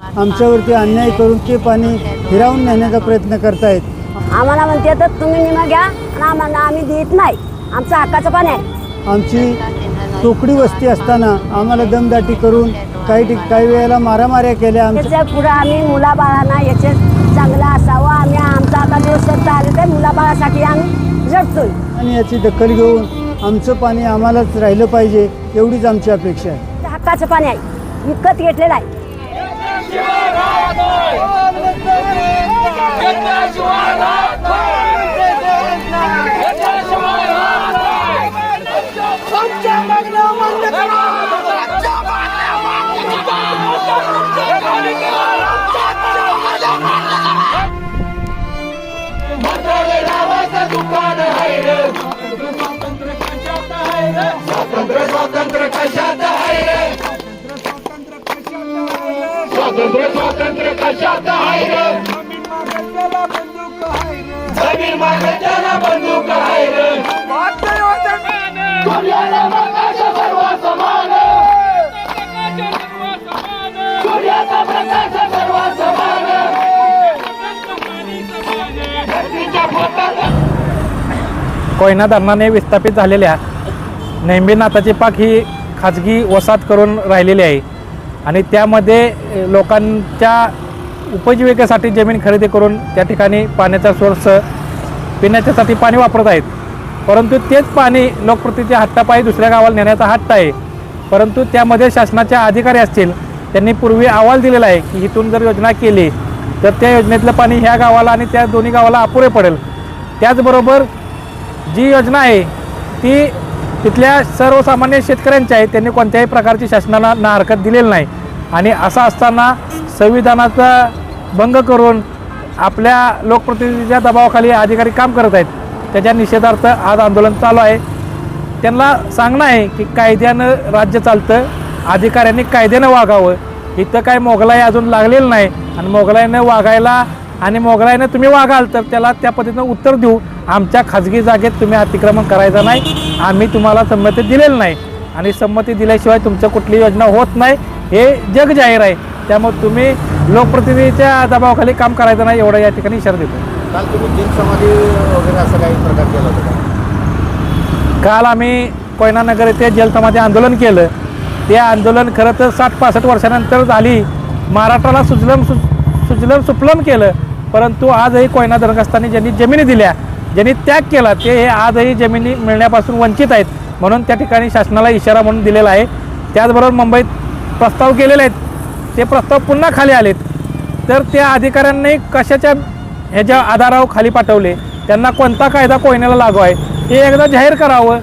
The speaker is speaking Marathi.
आमच्यावरती अन्याय करून ते पाणी हिरावून नेण्याचा प्रयत्न करतायत. आम्हाला म्हणते तर तुम्ही निमा घ्या आणि आम्हाला आम्ही देत नाही. आमचं हक्काचं पाणी आहे. आमची टोकडी वस्ती असताना आम्हाला दमदाटी करून काही ठिक काही वेळेला मारामाऱ्या केल्या आमच्या त्याच्या पुढं आम्ही मुलाबाळांना याचे चांगलं असावं. आम्ही आमचा आता दिवस चालत आहे मुलाबाळासाठी आम्ही झटतोय आणि याची दखल घेऊन आमचं पाणी आम्हालाच राहिलं पाहिजे एवढीच आमची अपेक्षा आहे. ते हक्काचं पाणी आहे. विकत घेतलेलं आहे. स्वातंत्र्य स्वातंत्र्य कशात आहे रे? जमीन मागच्याला बंदूक आहे रे. सूर्याला प्रकाश सर्व समान सूर्याचा प्रकाश सर्व समान कोयना धरणाने विस्थापित झालेल्या नेंबीनाथाची पाक ही खाजगी वसाहत करून राहिलेली आहे. आणि त्यामध्ये लोकांच्या उपजीविकेसाठी जमीन खरेदी करून त्या ठिकाणी पाण्याचा सोर्स पिण्याच्यासाठी पाणी वापरत आहेत. परंतु तेच पाणी लोकप्रतीच्या हट्टापायी दुसऱ्या गावाला नेण्याचा हट्ट आहे. परंतु त्यामध्ये शासनाच्या अधिकारी असतील त्यांनी पूर्वी अहवाल दिलेला आहे की इथून जर योजना केली तर त्या योजनेतलं पाणी ह्या गावाला आणि त्या दोन्ही गावाला अपुरे पडेल. त्याचबरोबर जी योजना आहे ती तिथल्या सर्वसामान्य शेतकऱ्यांच्या आहे त्यांनी कोणत्याही प्रकारची शासनाला ना हरकत दिलेली नाही. आणि असं असताना संविधानाचा भंग करून आपल्या लोकप्रतिनिधीच्या दबावाखाली अधिकारी काम करत आहेत त्याच्या निषेधार्थ आज आंदोलन चालू आहे. त्यांना सांगणं आहे की कायद्यानं राज्य चालतं अधिकाऱ्यांनी कायद्यानं वागावं. इथं काय मोगलाई अजून लागलेलं नाही आणि मोगलाईनं वागायला आणि मोगलाईनं तुम्ही वागाल तर त्याला त्या पद्धतीनं उत्तर देऊ. आमच्या खाजगी जागेत तुम्ही अतिक्रमण करायचं नाही. आम्ही तुम्हाला संमती दिलेली नाही. आणि संमती दिल्याशिवाय तुमचं कुठली योजना होत नाही. हे जग जाहीर आहे. त्यामुळे तुम्ही लोकप्रतिनिधीच्या दबावाखाली काम करायचं नाही एवढं या ठिकाणी इशारा देतो. काल तुम्ही समाधी वगैरे असं काही प्रकार केला होता? काल आम्ही कोयना नगर येथे जलसमाधी आंदोलन केलं. ते आंदोलन खरं तर साठ पासष्ट वर्षानंतर झाली. महाराष्ट्राला सुजलम सु सुजलम सुफलम केलं. परंतु आजही कोयना धरणग्रस्तांनी ज्यांनी जमिनी दिल्या ज्यांनी त्याग केला ते हे आजही जमिनी मिळण्यापासून वंचित आहेत. म्हणून त्या ठिकाणी शासनाला इशारा म्हणून दिलेला आहे. त्याचबरोबर मुंबईत प्रस्ताव केलेले आहेत. ते प्रस्ताव पुन्हा खाली आलेत. तर त्या अधिकाऱ्यांनी कशाच्या ह्याच्या आधारावर खाली पाठवले? त्यांना कोणता कायदा कोयन्याला लागू आहे? हे एकदा जाहीर करावं.